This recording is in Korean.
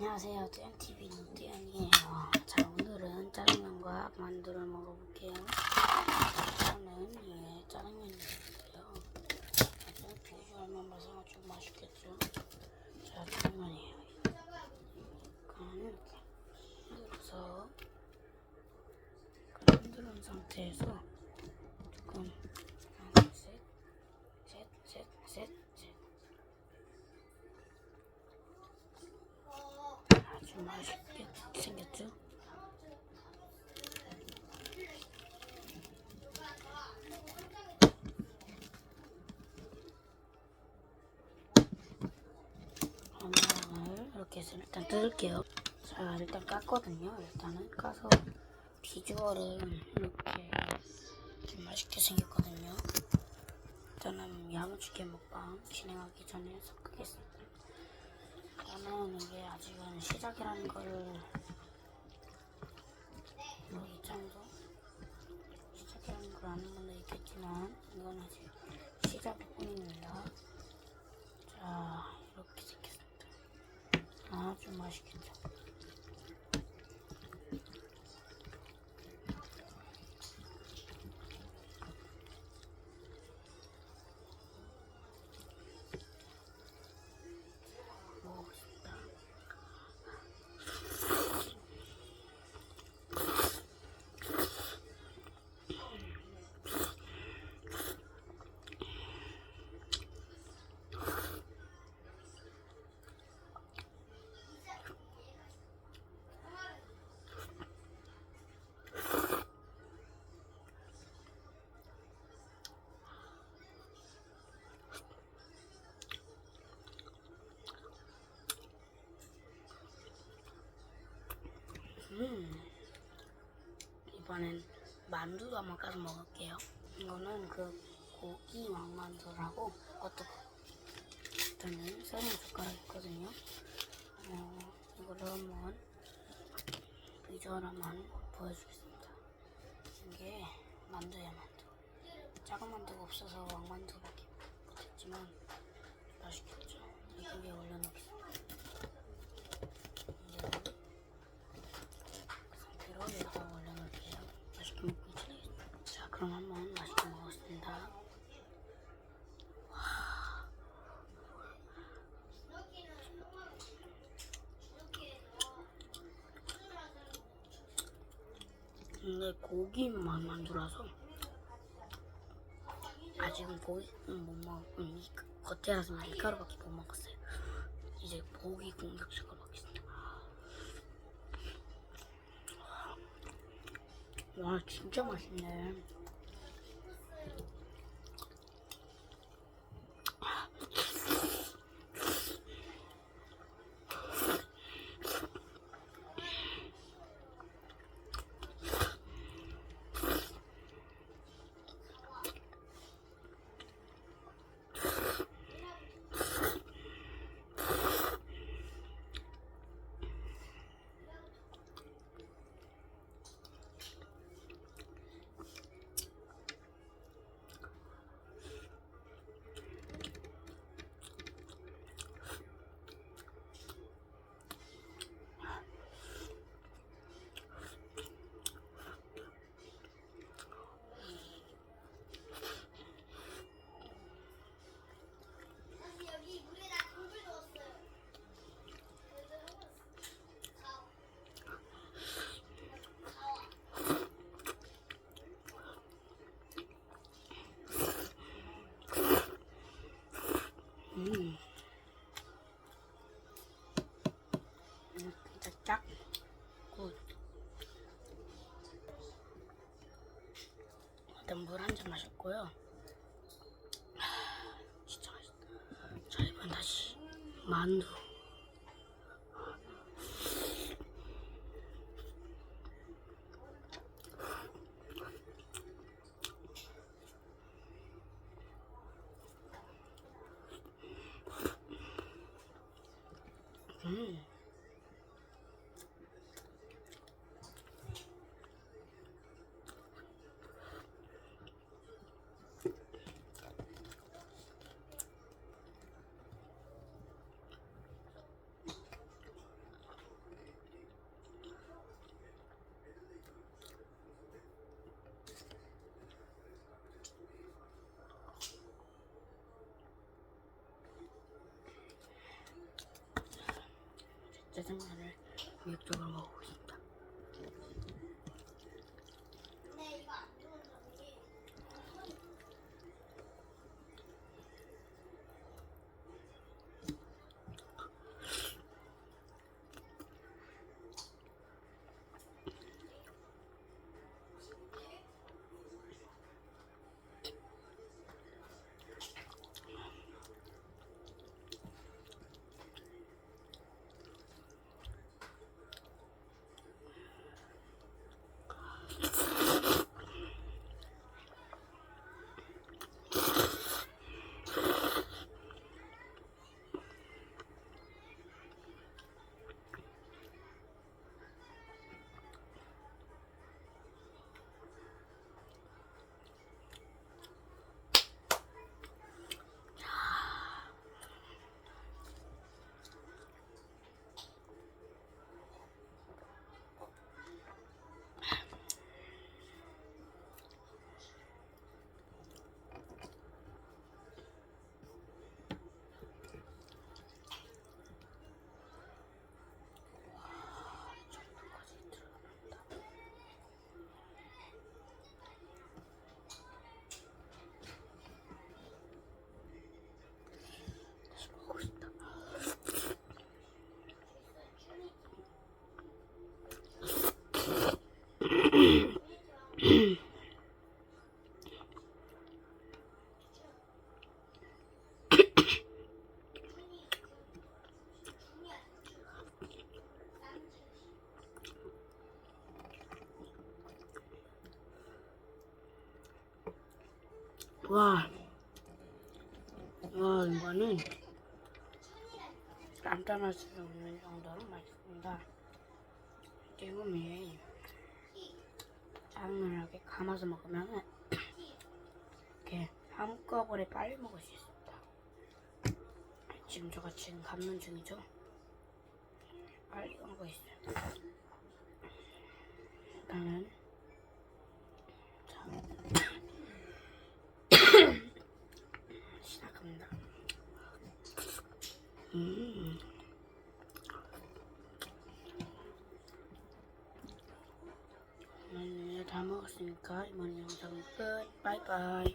안녕하세요. 뚜연TV 노뚜연이에요. 자, 오늘은 짜장면과 만두를 먹어볼게요. 저는 예, 짜장면이고요. 아주 비주얼만 봐서 아주 맛있겠죠. 자, 짜장면이에요. 그럼 이렇게 흔들어서 흔들은 상태에서 맛있게 생겼죠? 이렇게 해서 일단 뜯을게요. 자, 일단 깠거든요. 일단은 까서 비주얼은 이렇게 좀 맛있게 생겼거든요. 일단은 야무지게 먹방 진행하기 전에 섞겠습니다. 시작이라는 거를 뭐 이 정도 시작이라는 걸 아는 분도 있겠지만 이건 아직 시작일 뿐입니다. 자 이렇게 생겼습니다. 아주 맛있겠죠. 음. 이번엔 만두도 한번 까서 먹을게요. 이거는 그 고기 왕만두라고 그것도 일단은 썰은 젓가락 있거든요. 어, 이거를 한번 비주얼 한번 보여주겠습니다. 이게 만두야 만두. 작은 만두가 없어서 왕만두밖에 못했지만 맛있겠죠. 이게 올려놓겠습니다. 이제 상태로 여기다 올려놓을게요. 맛있게 먹고 지내겠습니다. 자, 그럼 한번 맛있게 먹었습니다. 근데 고기만 만들어서 아직은 고기는 못 먹고 이 겉에라서 밀가루밖에 못 먹었어요. 이제 고기 공격적으로 먹겠습니다. 와 진짜 맛있네. 음. 음, 진짜 짝. 굿. 일단 물 한 잔 마셨고요. 하, 진짜 맛있다. 자, 이번 다시 만두. 음. 짜장면을 본격적으로 먹고 있습니다. 와, 와 이거는 깜깜할 수 없는 정도로 맛있습니다. 지금이 짜장면을 이렇게 감아서 먹으면 이렇게 한꺼번에 빨리 먹을 수 있습니다. 지금 저가 지금 감는 중이죠. 빨리 먹고 있어요. 일단은 자 시작합니다. 음. 오늘 다 먹었으니까 이번 영상은 끝. 바이바이.